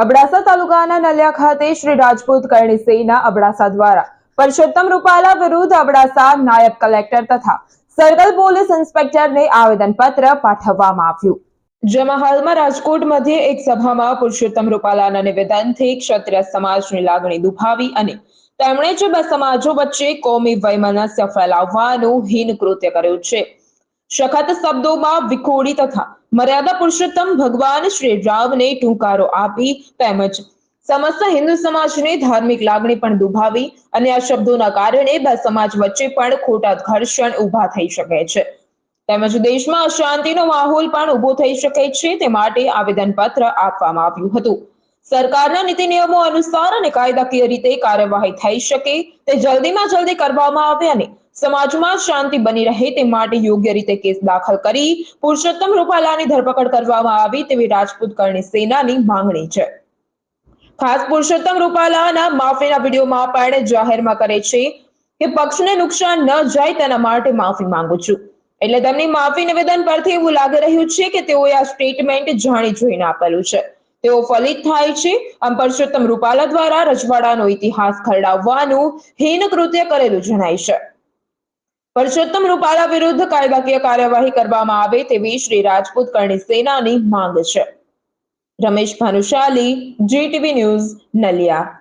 અબડાસા તાલુકાના નલિયા ખાતે શ્રી રાજપૂત કરણી સેના અબડાસા દ્વારા પરસોત્તમ રૂપાલા વિરુદ્ધ અબડાસા નાયબ કલેક્ટર તથા સર્કલ પોલીસ ઇન્સ્પેક્ટરને આવેદનપત્ર પાઠવવામાં આવ્યું. જેમાં હાલમાં રાજકોટ મધ્યે એક સભામાં પુરુષોત્તમ રૂપાલાના નિવેદનથી ક્ષત્રિય સમાજની લાગણી દુભાવી અને તેમણે જે બે સમાજો વચ્ચે કોમી વૈમનસ્ય ફેલાવવાનું હીન કૃત્ય કર્યું છે. સખત શબ્દોમાં વિખોડી તથા મર્યાદા પુરુષોત્તમ ભગવાન શ્રી રામને ટૂંકારો આપી તેમજ સમસ્ત હિન્દુ સમાજને ધાર્મિક લાગણી પણ દુભાવી અને આ શબ્દોના કારણે બે સમાજ વચ્ચે પણ ખોટા ઘર્ષણ ઊભા થઈ શકે છે. તેમજ દેશમાં અશાંતિનો માહોલ પણ ઊભો થઈ શકે છે તે માટે આવેદનપત્ર આપવામાં આવ્યું હતું. સરકારના નીતિ નિયમો અનુસાર અને કાયદાકીય રીતે કાર્યવાહી થઈ શકે તે જલ્દીમાં જલ્દી કરવામાં આવે અને સમાજમાં શાંતિ બની રહે તે માટે યોગ્ય રીતે કેસ દાખલ કરી પુરુષોત્તમ રૂપાલાની ધરપકડ કરવામાં આવી તેવી રાજપૂત કરણી સેનાની માંગણી છે. ખાસ પુરુષોત્તમ રૂપાલાના માફીના વિડીયોમાં પણ જાહેરમાં કરે છે કે પક્ષને નુકસાન ન જાય તેના માટે માફી માંગુ છું. એટલે તેમની માફી નિવેદન પરથી એવું લાગી રહ્યું છે કે તેઓએ આ સ્ટેટમેન્ટ જાણી જોઈને આપેલું છે. તેઓ ફલિત થાય છે. આમ પરસોત્તમ રૂપાલા દ્વારા રજવાડાનો ઇતિહાસ ખરડાવવાનું હીન કૃત્ય કરેલું જણાય છે. પરસોત્તમ રૂપાલા વિરુદ્ધ કાયદાકીય કાર્યવાહી કરવામાં આવે તેવી શ્રી રાજપૂત કરણી સેનાની માંગ છે. Ramesh Bhanushali GTV news Naliya.